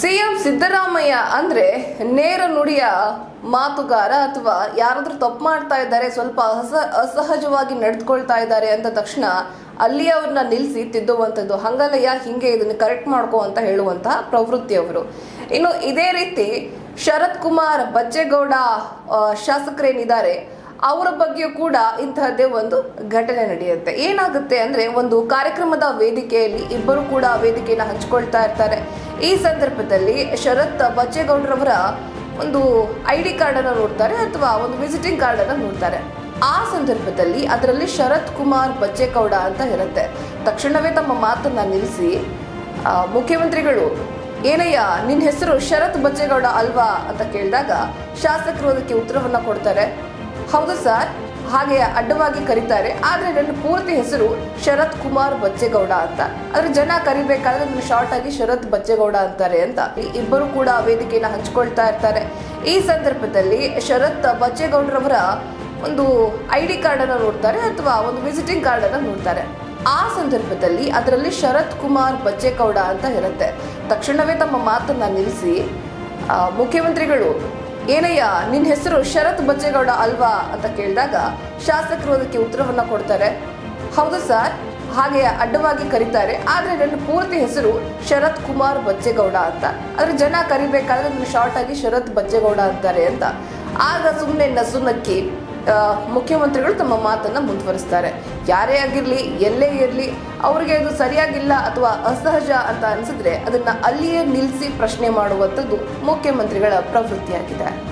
CM Siddaramaiah ಅಂದ್ರೆ ನೇರ ನುಡಿಯ ಮಾತುಗಾರ ಅಥವಾ ಯಾರಾದ್ರೂ ತಪ್ಪು ಮಾಡ್ತಾ ಇದ್ದಾರೆ, ಸ್ವಲ್ಪ ಅಸ, ಅಸಹಜವಾಗಿ ನಡೆದುಕೊಳ್ತಾ ಇದ್ದಾರೆ ಅಂದ ತಕ್ಷಣ ಅಲ್ಲಿ ಅವ್ರನ್ನ ನಿಲ್ಲಿಸಿ ತಿದ್ದುವಂಥದ್ದು ಹಂಗಲಯ್ಯ ಹಿಂಗೆ ಇದನ್ನು ಕರೆಕ್ಟ್ ಮಾಡ್ಕೋ ಅಂತ ಹೇಳುವಂತಹ ಪ್ರವೃತ್ತಿಯವರು ಇನ್ನು ಇದೇ ರೀತಿ ಶರತ್ ಕುಮಾರ್ ಬಚ್ಚೇಗೌಡ ಶಾಸಕರೇನಿದ್ದಾರೆ ಅವರ ಬಗ್ಗೆಯೂ ಕೂಡ ಇಂತಹದ್ದೇ ಒಂದು ಘಟನೆ ನಡೆಯುತ್ತೆ. ಏನಾಗುತ್ತೆ ಅಂದ್ರೆ ಒಂದು ಕಾರ್ಯಕ್ರಮದ ವೇದಿಕೆಯಲ್ಲಿ ಇಬ್ಬರು ಕೂಡ ವೇದಿಕೆಯನ್ನು ಹಂಚಿಕೊಳ್ತಾ ಇರ್ತಾರೆ. ಈ ಸಂದರ್ಭದಲ್ಲಿ ಶರತ್ ಬಚ್ಚೇಗೌಡರವರ ಒಂದು ಐ ಡಿ ಕಾರ್ಡ್ ಅನ್ನು ನೋಡ್ತಾರೆ ಅಥವಾ ಒಂದು ವಿಸಿಟಿಂಗ್ ಕಾರ್ಡ್ ಅನ್ನು ನೋಡ್ತಾರೆ. ಆ ಸಂದರ್ಭದಲ್ಲಿ ಅದರಲ್ಲಿ ಶರತ್ ಕುಮಾರ್ ಬಚ್ಚೇಗೌಡ ಅಂತ ಇರುತ್ತೆ. ತಕ್ಷಣವೇ ತಮ್ಮ ಮಾತನ್ನ ನಿಲ್ಲಿಸಿ ಮುಖ್ಯಮಂತ್ರಿಗಳು, ಏನಯ್ಯ ನಿನ್ನ ಹೆಸರು ಶರತ್ ಬಚ್ಚೇಗೌಡ ಅಲ್ವಾ? ಅಂತ ಕೇಳಿದಾಗ ಶಾಸಕರು ಅದಕ್ಕೆ ಉತ್ತರವನ್ನು ಕೊಡ್ತಾರೆ. ಹೌದು ಸರ್, ಹಾಗೆ ಅಡ್ಡವಾಗಿ ಕರೀತಾರೆ. ಆದರೆ ನನ್ನ ಪೂರ್ತಿ ಹೆಸರು ಶರತ್ ಕುಮಾರ್ ಬಚ್ಚೇಗೌಡ ಅಂತ. ಆದರೆ ಜನ ಕರಿಬೇಕಾದ್ರೆ ನನ್ನ ಶಾರ್ಟ್ ಆಗಿ ಶರತ್ ಬಚ್ಚೇಗೌಡ ಅಂತಾರೆ ಅಂತ. ಇಬ್ಬರು ಕೂಡ ವೇದಿಕೆಯನ್ನು ಹಂಚ್ಕೊಳ್ತಾ ಇರ್ತಾರೆ. ಈ ಸಂದರ್ಭದಲ್ಲಿ ಶರತ್ ಬಚ್ಚೇಗೌಡರವರ ಒಂದು ಐ ಡಿ ಕಾರ್ಡನ್ನು ನೋಡ್ತಾರೆ ಅಥವಾ ಒಂದು ವಿಸಿಟಿಂಗ್ ಕಾರ್ಡನ್ನು ನೋಡ್ತಾರೆ. ಆ ಸಂದರ್ಭದಲ್ಲಿ ಅದರಲ್ಲಿ ಶರತ್ ಕುಮಾರ್ ಬಚ್ಚೇಗೌಡ ಅಂತ ಇರುತ್ತೆ. ತಕ್ಷಣವೇ ತಮ್ಮ ಮಾತನ್ನ ನಿಲ್ಲಿಸಿ ಮುಖ್ಯಮಂತ್ರಿಗಳು ಏನಯ್ಯ, ನಿನ್ನ ಹೆಸರು ಶರತ್ ಬಚ್ಚೇಗೌಡ ಅಲ್ವಾ ಅಂತ ಕೇಳಿದಾಗ ಶಾಸಕರು ಅದಕ್ಕೆ ಉತ್ತರವನ್ನು ಕೊಡ್ತಾರೆ. ಹೌದು ಸರ್, ಹಾಗೆ ಅಡ್ಡವಾಗಿ ಕರೀತಾರೆ. ಆದರೆ ನನ್ನ ಪೂರ್ತಿ ಹೆಸರು ಶರತ್ ಕುಮಾರ್ ಬಚ್ಚೇಗೌಡ ಅಂತ. ಆದ್ರೆ ಜನ ಕರಿಬೇಕಾದ್ರೆ ನನ್ನ ಶಾರ್ಟ್ ಆಗಿ ಶರತ್ ಬಚ್ಚೇಗೌಡ ಅಂತಾರೆ ಅಂತ. ಆಗ ಸುಮ್ಮನೆ ನಸು ನಕ್ಕಿ ಮುಖ್ಯಮಂತ್ರಿಗಳು ತಮ್ಮ ಮಾತನ್ನ ಮುಂದುವರಿಸ್ತಾರೆ. ಯಾರೇ ಆಗಿರಲಿ, ಎಲ್ಲೇ ಇರಲಿ, ಅವರಿಗೆ ಅದು ಸರಿಯಾಗಿಲ್ಲ ಅಥವಾ ಅಸಹಜ ಅಂತ ಅನ್ಸಿದ್ರೆ ಅದನ್ನ ಅಲ್ಲಿಯೇ ನಿಲ್ಲಿಸಿ ಪ್ರಶ್ನೆ ಮಾಡುವಂಥದ್ದು ಮುಖ್ಯಮಂತ್ರಿಗಳ ಪ್ರವೃತ್ತಿಯಾಗಿದೆ.